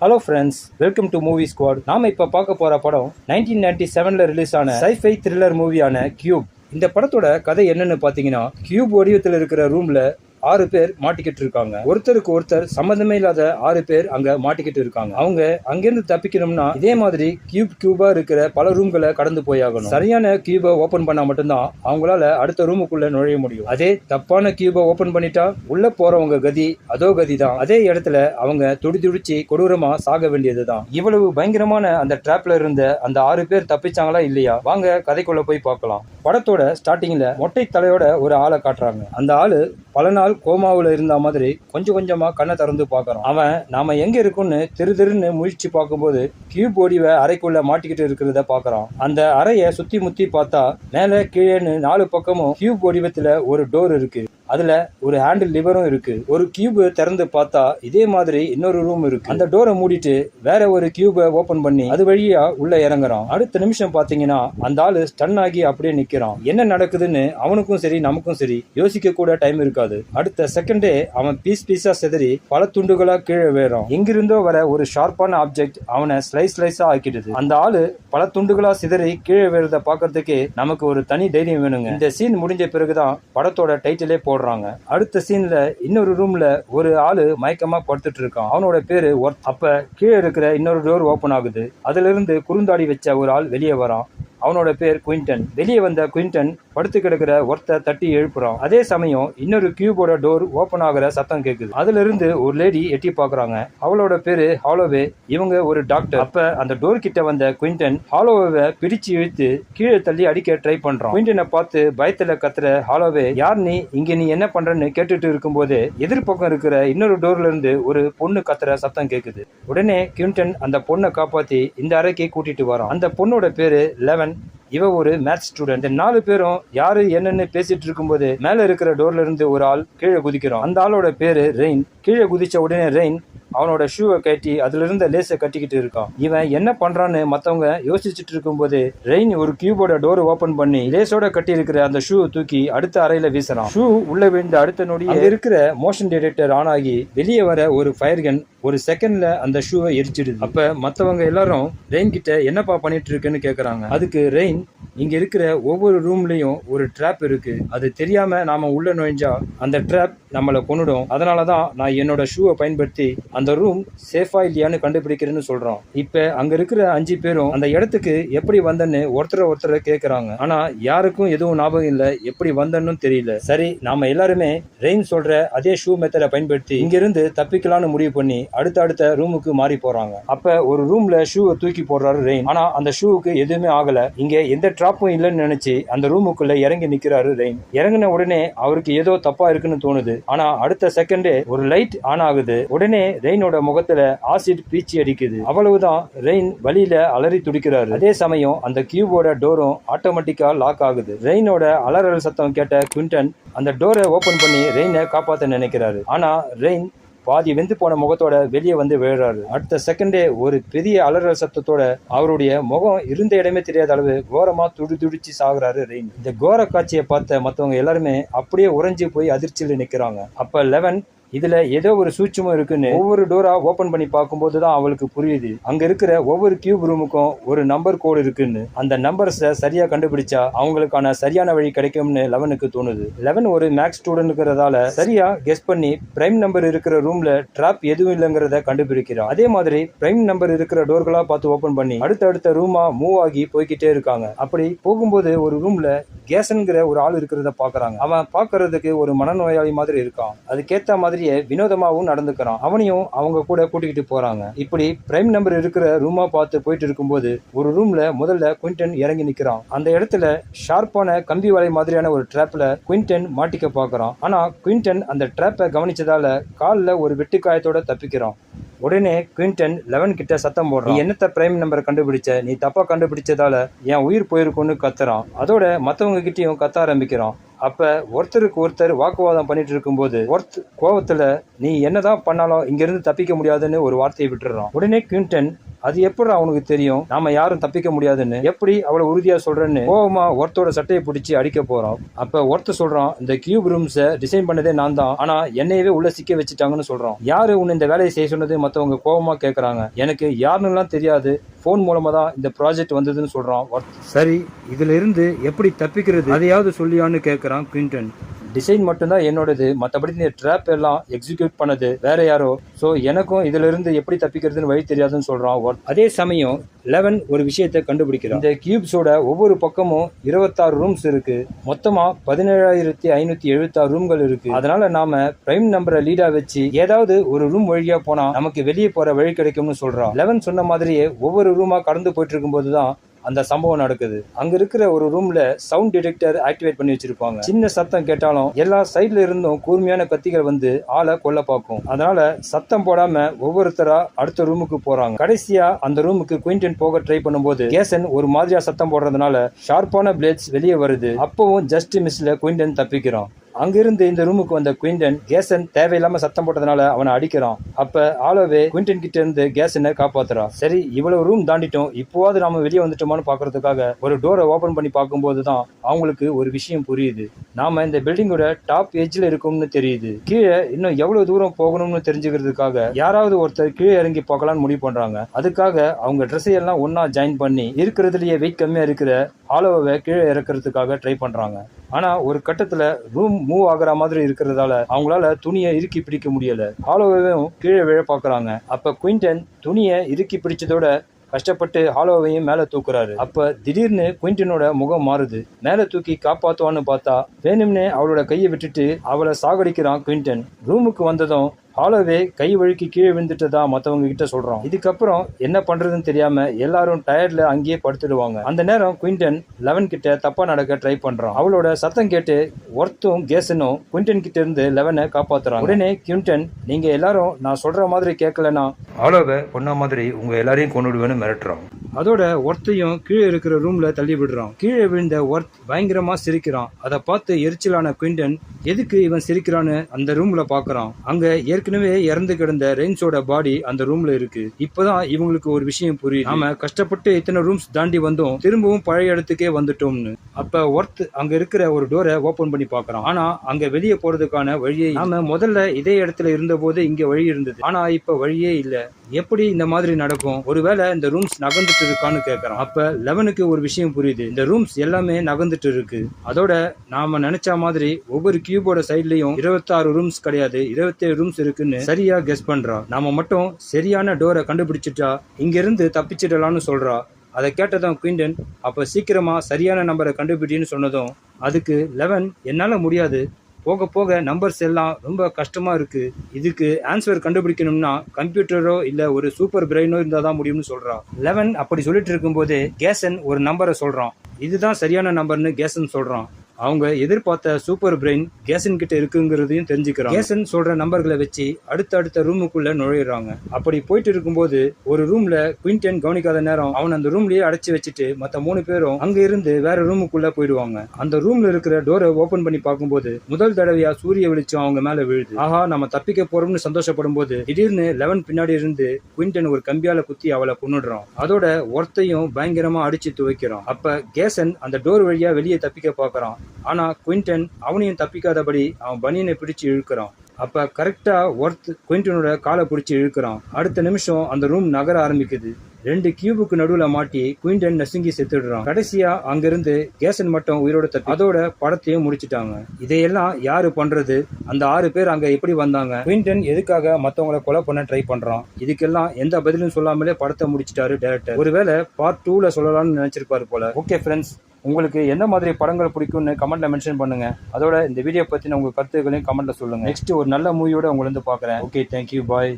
Hello friends welcome to movie squad நாம இப்ப பார்க்க போற படம் நைன்டீன் நைன்டி செவன்ல ரிலீஸ் ஆன சைஃபை த்ரில்லர் மூவியான கியூப் இந்த படத்தோட கதை என்னன்னு பாத்தீங்கன்னா கியூப் வடிவத்தில் இருக்கிற ரூம்ல ஆறு பேர் மாட்டிக்கிட்டு இருக்காங்க. ஒருத்தருக்கு ஒருத்தர் சம்பந்தமே இல்லாத ஆறு பேர் அங்க மாட்டிக்கிட்டு இருக்காங்க. அவங்க அங்கிருந்து தப்பிக்கணும்னா இதே மாதிரி கியூப் கியூபா இருக்கிற பல ரூம்களை கடந்து போயாகணும். சரியான கியூபை ஓபன் பண்ணா மட்டும்தான் அவங்களால அடுத்த ரூமுக்குள்ள நுழைய முடியும். அதே தப்பான கியூபை ஓபன் பண்ணிட்டா உள்ள போறவங்க கதி அதோ கதி தான் அதே இடத்துல அவங்க துடிதுடிச்சு கொடூரமா சாக வேண்டியதுதான். இவ்வளவு பயங்கரமான அந்த டிராப்ல இருந்த அந்த ஆறு பேர் தப்பிச்சாங்களா இல்லையா? வாங்க கதைக்குள்ள போய் பார்க்கலாம். படத்தோட ஸ்டார்டிங்ல மொட்டை தலையோட ஒரு ஆளை காட்டுறாங்க. அந்த ஆளு பல நாள் கோமாவுல இருந்த மாதிரி கொஞ்சம் கொஞ்சமா கண்ணை திறந்து பார்க்கறான் அவன் நாம எங்க இருக்குன்னு திரு திருன்னு முழிச்சு பார்க்கும்போது கியூப் ஒடிவை அறைக்குள்ள மாட்டிக்கிட்டு இருக்கிறத பார்க்குறான். அந்த அறையை சுத்தி முத்தி பார்த்தா மேல கீழேன்னு நாலு பக்கமும் கியூப் வடிவத்தில் ஒரு டோர் இருக்கு. அதுல ஒரு ஹேண்டில் லிவரும் இருக்கு. ஒரு கியூப் திறந்து பார்த்தா இதே மாதிரி இன்னொரு ரூம் இருக்கு. அந்த டோரை மூடிட்டு வேற ஒரு கியூபை ஓபன் பண்ணி அது வழியா உள்ள இறங்குறான். அடுத்த நிமிஷம் பாத்தீங்கன்னா அந்த ஆளு ஸ்டன் ஆகி அப்படியே நிக்கிறான். என்ன நடக்குதுன்னு அவனுக்கும் சரி நமக்கும் சரி யோசிக்க கூட டைம் இருக்காது. அடுத்த செகண்டே அவன் பீஸ் பீஸா செதறி பல துண்டுகளா கீழே வேறும் எங்கிருந்தோ வர ஒரு ஷார்ப்பான ஆப்ஜெக்ட் அவனை ஸ்லைஸ் ஸ்லைஸா ஆக்கிடுது. அந்த ஆளு பல துண்டுகளா சிதறி கீழே வேறத பாக்குறதுக்கு நமக்கு ஒரு தனி தைரியம் வேணுங்க. இந்த சீன் முடிஞ்ச பிறகுதான் படத்தோட டைட்டிலே போடுறாங்க. அடுத்த சீனில் இன்னொரு ரூமில் ஒரு ஆள் மயக்கமாக படுத்துட்டு இருக்கான் அவனோட பேர் ஒர்த். அப்போ கீழே இருக்கிற இன்னொரு டோர் ஓப்பன் ஆகுது. அதிலிருந்து குறுந்தாடி வச்ச ஒரு ஆள் வெளியே வரான். அவனோட பேர் குயின்டன். வெளியே வந்த குயின்டன் படுத்து கிடக்கிற ஒருத்த தட்டி எழுப்புறான். அதே சமயம் இன்னொரு கியூபோட டோர் ஓபன் ஆகுற சத்தம் கேக்குது. அதுல இருந்து ஒரு லேடி எட்டி பாக்குறாங்க. அவளோட பேரு ஹாலோவே இவங்க ஒரு டாக்டர் அப்ப அந்த டோர் கிட்ட வந்த குயின்டன் ஹாலோவை பிடிச்சு இழுத்து கீழே தள்ளி அடிக்க ட்ரை பண்றான். குயின்டனை பார்த்து பயத்துல கத்துற ஹாலோவே யார் நீ? இங்க நீ என்ன பண்றன்னு கேட்டுட்டு இருக்கும்போது எதிர்பக்கம் இருக்கிற இன்னொரு டோர்ல இருந்து ஒரு பொண்ணு கத்துற சத்தம் கேக்குது. உடனே குயின்டன் அந்த பொண்ணை காப்பாத்தி இந்த அறைக்கு கூட்டிட்டு வரான். அந்த பொண்ணோட பேரு லெவன் இவ ஒரு மேத்ஸ் ஸ்டூடெண்ட் நாலு பேரும் யாரு என்னன்னு பேசிட்டு இருக்கும்போது மேல இருக்கிற டோர்ல இருந்து ஒரு ஆள் கீழே குதிக்கிறோம். அந்த ஆளோட பேரு ரெயின். கீழே குதிச்ச உடனே ரெயின் அவனோட ஷூவை கட்டி அதுல இருந்த லேஸை கட்டிக்கிட்டு இருக்கான். இவன் என்ன பண்றான்னு மத்தவங்க யோசிச்சுட்டு இருக்கும்போது ரெயின் ஒரு கியூபோட டோர் ஓபன் பண்ணி லேஸோட கட்டி இருக்கிற அந்த ஷூ தூக்கி அடுத்த அறையில வீசுறான். ஷூ உள்ள விழுந்த அடுத்த நொடி இருக்கிற மோஷன் டிடெக்டர் ஆன் ஆகி வெளியே வர ஒரு ஃபயர் கன் ஒரு செகண்ட்ல அந்த ஷூவை எரிச்சிடுது. அப்ப மத்தவங்க எல்லாரும் ரெயின் கிட்ட என்னப்பா பண்ணிட்டு இருக்குன்னு கேக்குறாங்க. அதுக்கு ரெயின் இங்க இருக்கிற ஒவ்வொரு ரூம்லயும் ஒரு ட்ராப் இருக்கு. அது தெரியாம நாம உள்ள நுழைஞ்சா அந்த ட்ராப் நம்மளை கொன்னுடும். அதனாலதான் நான் என்னோட ஷூவை பயன்படுத்தி அந்த ரூம் சேஃபா இல்லையான்னு கண்டுபிடிக்கிறேன்னு சொல்றோம். இப்ப அங்க இருக்கிற அஞ்சு பேரும் அந்த இடத்துக்கு எப்படி வந்தேன்னு ஒருத்தர ஒருத்தர கேக்குறாங்க. ஆனா யாருக்கும் எதுவும் ஞாபகம் இல்ல எப்படி வந்தேன்னு தெரியல. சரி நாம எல்லாருமே ரெயின் சொல்ற அதே ஷூ மெத்தடை பயன்படுத்தி இங்கிருந்து தப்பிக்கலாம்னு முடிவு பண்ணி அடுத்த அடுத்த ரூமுக்கு மாறி போறாங்க. அப்ப ஒரு ரூம்ல ஷூவை தூக்கி போடுறாரு ரெயின் ஆனா அந்த ஷூவுக்கு எதுவுமே ஆகல. இங்க எந்த டிராப்பும் இல்லைன்னு நினைச்சு அந்த ரூமுக்குள்ள இறங்கி நிக்கிறாரு ரெயின் இறங்கின உடனே அவருக்கு ஏதோ தப்பா இருக்குன்னு தோணுது. ஆனா அடுத்த செகண்டே ஒரு லைட் ஆன் ஆகுது. உடனே ரெயினோட முகத்துல ஆசிட் பீச்சி அடிக்குது. அவ்வளவுதான் ரெயின் வழியில அலறி துடிக்கிறாரு. அதே சமயம் அந்த கியூபோட டோரும் ஆட்டோமேட்டிக்கா லாக் ஆகுது. ரெயினோட அலறல் சத்தம் கேட்ட குவிண்டன் அந்த டோரை ஓபன் பண்ணி ரெயினை காப்பாத்த நினைக்கிறாரு. ஆனா ரெயின் பாதி வெந்து போன முகத்தோட வெளியே வந்து விழுறாரு. அடுத்த செகண்டே ஒரு பெரிய அலறல் சத்தத்தோட அவருடைய முகம் இருந்த இடமே தெரியாத அளவு கோரமா துடி துடிச்சு சாகுறாரு ரெயின். இந்த கோர காட்சியை பார்த்த மத்தவங்க எல்லாருமே அப்படியே உறைஞ்சு போய் அதிர்ச்சியில் நிக்கிறாங்க. அப்ப லெவன் இதுல ஏதோ ஒரு சூட்சமும் இருக்குன்னு ஒவ்வொரு டோரா ஓபன் பண்ணி பார்க்கும்போது தான் அவளுக்கு புரியுது. அங்க இருக்கிற ஒவ்வொரு கியூப் ரூமுக்கும் ஒரு நம்பர் கோடு இருக்குன்னு. அந்த நம்பர்ஸை சரியா கண்டுபிடிச்சா அவங்களுக்கான சரியான வழி கிடைக்கும்னு லெவனுக்கு தோணுது. லெவன் ஒரு மேக்ஸ் ஸ்டூடெண்ட்ங்கிறதால சரியா கெஸ் பண்ணி பிரைம் நம்பர் இருக்கிற ரூம்ல ட்ராப் எதுவும் இல்லைங்கிறத கண்டுபிடிக்கிறான். அதே மாதிரி பிரைம் நம்பர் இருக்கிற டோர்களா பார்த்து ஓபன் பண்ணி அடுத்தடுத்த ரூமா மூவ் ஆகி போய்கிட்டே இருக்காங்க. அப்படி போகும்போது ஒரு ரூம்ல கேசன்கிற ஒரு ஆள் இருக்கிறத பாக்குறாங்க அவன் பாக்குறதுக்கு ஒரு மனநோயாளி மாதிரி இருக்கான். அதுக்கேத்த மாதிரியே வினோதமாவும் நடந்துக்கிறான். அவனையும் அவங்க கூட கூட்டிக்கிட்டு போறாங்க. இப்படி பிரைம் நம்பர் இருக்கிற ரூமா பார்த்து போயிட்டு இருக்கும்போது ஒரு ரூம்ல முதல்ல குவிண்டன் இறங்கி நிக்கிறான். அந்த இடத்துல ஷார்ப்பான கம்பி வலை மாதிரியான ஒரு ட்ராப்ல குவிண்டன் மாட்டிக்க பாக்குறான் ஆனா குவிண்டன் அந்த ட்ராப்பை கவனிச்சதால கால்ல ஒரு வெட்டுக்காயத்தோட தப்பிக்கிறான். உடனே குவிண்டன் லெவன் கிட்ட சத்தம் போடுறான். நீ என்னத்த பிரைம் நம்பர் கண்டுபிடிச்ச? நீ தப்பா கண்டுபிடிச்சதால என் உயிர் போயிருக்கும்னு கத்துறான். அதோட மத்தவங்க கிட்டயும் கத்த ஆரம்பிக்கிறான். அப்போ ஒருத்தருக்கு ஒருத்தர் வாக்குவாதம் பண்ணிட்டு இருக்கும்போது ஒருத்த கோவத்தில் நீ என்னதான் பண்ணாலும் இங்கேருந்து தப்பிக்க முடியாதுன்னு ஒரு வார்த்தையை விட்டுறோம் உடனே கிளின்டன் அது எப்படி அவனுக்கு தெரியும்? நாம யாரும் தப்பிக்க முடியாதுன்னு. எப்படி அவ்வளவு உறுதியா சொல்றேன்னு? கோவமா ஒருத்தோட சட்டையை பிடிச்சி அடிக்க போறோம் அப்ப ஒருத்தர் சொல்றான் இந்த கியூப் ரூம்ஸை டிசைன் பண்ணதே நான் தான். ஆனா என்னையவே உள்ள சிக்க வச்சுட்டாங்கன்னு சொல்றோம் யாரு உன்னை இந்த வேலையை செய்ய சொன்னது? மத்தவங்க கோவமாக கேக்குறாங்க. எனக்கு யாருன்னுலாம் தெரியாது. ஃபோன் மூலமாக தான் இந்த ப்ராஜெக்ட் வந்ததுன்னு சொல்கிறான் சரி இதிலிருந்து எப்படி தப்பிக்கிறது? அதையாவது சொல்லியான்னு கேட்குறான் குவிண்டன் டிசைன் மட்டும்தான் என்னோடது. மற்றபடி இந்த ட்ராப் எல்லாம் எக்ஸிக்யூட் பண்ணது வேற யாரோ. ஸோ எனக்கும் இதுல இருந்து எப்படி தப்பிக்கிறதுன்னு வழி தெரியாதுன்னு சொல்றான் அதே சமயம் லெவன் ஒரு விஷயத்தை கண்டுபிடிக்கிறான். இந்த கியூப்ஸோட ஒவ்வொரு பக்கமும் இருபத்தாறு ரூம்ஸ் இருக்கு. மொத்தமா பதினேழாயிரத்தி ஐநூத்தி எழுபத்தாறு ரூம்கள் இருக்கு. அதனால நாம பிரைம் நம்பரை லீடா வச்சு ஏதாவது ஒரு ரூம் வழியா போனா நமக்கு வெளியே போற வழி கிடைக்கும்னு சொல்றான். லெவன் சொன்ன மாதிரியே ஒவ்வொரு ரூமா கடந்து போயிட்டு இருக்கும்போது தான் அந்த சம்பவம் நடக்குது. அங்க இருக்கிற ஒரு ரூம்ல சவுண்ட் டிடெக்டர் ஆக்டிவேட் பண்ணி வச்சிருப்பாங்க. சின்ன சத்தம் கேட்டாலும் எல்லா சைட்ல இருந்தும் கூர்மையான கத்திகள் வந்து ஆளை கொல்ல பார்க்கும். அதனால சத்தம் போடாம ஒவ்வொருத்தரா அடுத்த ரூமுக்கு போறாங்க. கடைசியா அந்த ரூமுக்கு குயின்டன் போக ட்ரை பண்ணும்போது கேசன் ஒரு மாதிரியா சத்தம் போடுறதுனால ஷார்ப்பான பிளேட்ஸ் வெளியே வருது. அப்பவும் ஜஸ்ட் மிஸ்ல குயின்டன் தப்பிக்கிறான். அங்கிருந்து இந்த ரூமுக்கு வந்த குயின்டன் கேசன் தேவையில்லாம சத்தம் போட்டதுனால அவனை அடிக்கிறான். அப்ப ஆலோவே குயின்டன் கிட்ட இருந்து கேசனை காப்பாத்துறான் சரி இவ்வளவு ரூம் தாண்டிட்டோம். இப்போவாது நாம வெளியே வந்துட்டோமான்னு பாக்குறதுக்காக ஒரு டோரை ஓபன் பண்ணி பார்க்கும்போது தான் அவங்களுக்கு ஒரு விஷயம் புரியுது. நாம இந்த பில்டிங்கோட டாப் எஜ்ல இருக்கும்னு தெரியுது. கீழே இன்னும் எவ்வளவு தூரம் போகணும்னு தெரிஞ்சுக்கிறதுக்காக யாராவது ஒருத்தர் கீழே இறங்கி போகலாம்னு முடிவு பண்றாங்க. அதுக்காக அவங்க ட்ரெஸ்ஸை எல்லாம் ஒன்னா ஜாயின் பண்ணி இருக்கிறதுலயே வெயிட் கம்மியா இருக்கிற ஆலோவை கீழே இறக்குறதுக்காக ட்ரை பண்றாங்க. ஆனா ஒரு கட்டத்துல ரூம் மூவ் ஆகுற மாதிரி இருக்கிறதால அவங்களால துணியை இறுக்கி பிடிக்க முடியல. ஹாலோவையும் கீழே விழ பாக்குறாங்க. அப்ப குயின்டன் துணியை இறுக்கி பிடிச்சதோட கஷ்டப்பட்டு ஹாலோவையும் மேல தூக்குறாரு. அப்ப திடீர்னு குயின்டனோட முகம் மாறுது. மேல தூக்கி காப்பாத்துவான்னு பார்த்தா வேணும்னே அவளோட கையை விட்டுட்டு அவளை சாகடிக்கிறான் குயின்டன். ரூமுக்கு வந்ததும் ஹாலோவே கை வழுக்கி கீழே விழுந்துட்டதா மற்றவங்க கிட்ட சொல்றோம். இதுக்கப்புறம் என்ன பண்றதுன்னு தெரியாம எல்லாரும் டயர்ட்ல அங்கேயே படுத்துடுவாங்க. அந்த நேரம் குயின்டன் லெவன் கிட்ட தப்பா நடக்க ட்ரை பண்றான். அவளோட சத்தம் கேட்டு ஒர்த்தும் கேசனும் குயின்டன் கிட்ட இருந்து லெவனை காப்பாத்துறாங்க. உடனே குயின்டன் நீங்க எல்லாரும் நான் சொல்ற மாதிரி கேட்கலன்னா ஹாலோவை பொண்ணா மாதிரி உங்க எல்லாரையும் கொண்டுடுவேன்னு மிரட்டுறோம் அதோட ஒர்த்தையும் கீழே இருக்கிற ரூம்ல தள்ளி விடுறான். கீழே விழுந்த ஒர்த் பயங்கரமா சிரிக்கிறான். அதை பார்த்து எரிச்சலான குயின்டன் எதுக்கு இவன் சிரிக்கிறான்னு அந்த ரூம்ல பாக்குறான். அங்க ஏற்கனவே இறந்து கிடந்த ரெயின்ஸோட பாடி அந்த ரூம்ல இருக்கு. இப்பதான் இவங்களுக்கு ஒரு விஷயம் புரியுது. நாம கஷ்டப்பட்டு இத்தனை ரூம்ஸ் தாண்டி வந்தோம். திரும்பவும் பழைய இடத்துக்கே வந்துட்டோம்னு. அப்ப ஒர்த் அங்க இருக்கிற ஒரு டோரை ஓபன் பண்ணி பாக்குறான். ஆனா அங்க வெளியே போறதுக்கான வழியே நாம முதல்ல இதே இடத்துல இருந்தபோது இங்க வழி இருந்தது. ஆனா இப்ப வழியே இல்ல. எப்படி இந்த மாதிரி நடக்கும்? ஒருவேளை இந்த ரூம்ஸ் நகர்ந்து நகர்ந்துட்டு இருக்கான்னு கேட்குறோம் அப்போ லெவனுக்கு ஒரு விஷயம் புரியுது. இந்த ரூம்ஸ் எல்லாமே நகர்ந்துட்டு இருக்கு அதோட நாம நினைச்ச மாதிரி ஒவ்வொரு கியூபோட சைட்லயும் இருபத்தாறு ரூம்ஸ் கிடையாது. இருபத்தேழு ரூம்ஸ் இருக்குன்னு சரியா கெஸ் பண்றா. நாம மட்டும் சரியான டோரை கண்டுபிடிச்சிட்டா இங்கிருந்து தப்பிச்சிடலாம்னு சொல்றா. அதை கேட்டதும் குயின்டன் அப்போ சீக்கிரமா சரியான நம்பரை கண்டுபிடின்னு சொன்னதும் அதுக்கு லெவன் என்னால் முடியாது. போக போக நம்பர்ஸ் எல்லாம் ரொம்ப கஷ்டமாக இருக்குது இதுக்கு ஆன்சர் கண்டுபிடிக்கணும்னா கம்ப்யூட்டரோ இல்லை ஒரு சூப்பர் பிரெயினோ இருந்தால் தான் முடியும்னு சொல்கிறான் லெவன் அப்படி சொல்லிட்டு இருக்கும்போது கேசன் ஒரு நம்பரை சொல்கிறான் இதுதான் சரியான நம்பர்னு கேசன் சொல்கிறான் அவங்க எதிர்பார்த்த சூப்பர் பிரெயின் கேசன் கிட்ட இருக்குங்கிறதையும் தெரிஞ்சுக்கிறாங்க. கேசன் சொல்ற நம்பர்களை வச்சு அடுத்த அடுத்த ரூமுக்குள்ள நுழையிறாங்க. அப்படி போயிட்டு இருக்கும்போது ஒரு ரூம்ல குயின்டன் கவனிக்காத நேரம் அவன் அந்த ரூம்லயே அடைச்சு வச்சுட்டு மத்த மூணு பேரும் அங்க இருந்து வேற ரூமுக்குள்ள போயிடுவாங்க. அந்த ரூம்ல இருக்கிற டோரை ஓபன் பண்ணி பார்க்கும்போது முதல் தடவையா சூரிய வெளிச்சம் அவங்க மேல விழுது. ஆஹா நம்ம தப்பிக்க போறோம்னு சந்தோஷப்படும் போது திடீர்னு லெவன் பின்னாடி இருந்து குயின்டன் ஒரு கம்பியால குத்தி அவளை கொன்னுடுறான். அதோட ஒருத்தையும் பயங்கரமா அடிச்சு துவைக்கிறோம் அப்ப கேசன் அந்த டோர் வழியா வெளியே தப்பிக்க பாக்குறான் ஆனால் குயின்டன் அவனையும் தப்பிக்காதபடி அவன் பனியனை பிடிச்சு இழுக்கிறான். அப்போ கரெக்டாக ஒர்த் குயின்டனோட காலை பிடிச்சி இழுக்கிறான். அடுத்த நிமிஷம் அந்த ரூம் நகர ஆரம்பிக்குது. ரெண்டு கியூபுக்கு நடுவில் மாட்டி குயின்டன் நசுங்கி செத்துடுறான். கடைசியா அங்கிருந்து கேசன் மட்டும் உயிரோட தப்பி அதோட படத்தையும் முடிச்சிட்டாங்க. இதையெல்லாம் யாரு பண்றது? அந்த ஆறு பேர் அங்க எப்படி வந்தாங்க? குயின்டன் எதுக்காக மத்தவங்களை கொலை பண்ண ட்ரை பண்றான்? இதுக்கெல்லாம் எந்த பதிலும் சொல்லாமலே படத்தை முடிச்சிட்டாரு டேரக்டர் ஒருவேளை பார்ட் டூல சொல்லலாம்னு நினைச்சிருப்பாரு போல. ஓகே ஃப்ரெண்ட்ஸ் உங்களுக்கு எந்த மாதிரி படங்கள் பிடிக்கும்னு கமெண்ட்ல மென்ஷன் பண்ணுங்க. அதோட இந்த வீடியோ பத்தின உங்க கருத்துக்களையும் கமெண்ட்ல சொல்லுங்க. நெக்ஸ்ட் ஒரு நல்ல மூவியோட உங்களை வந்து பாக்குறேன் ஓகே தேங்க்யூ பாய்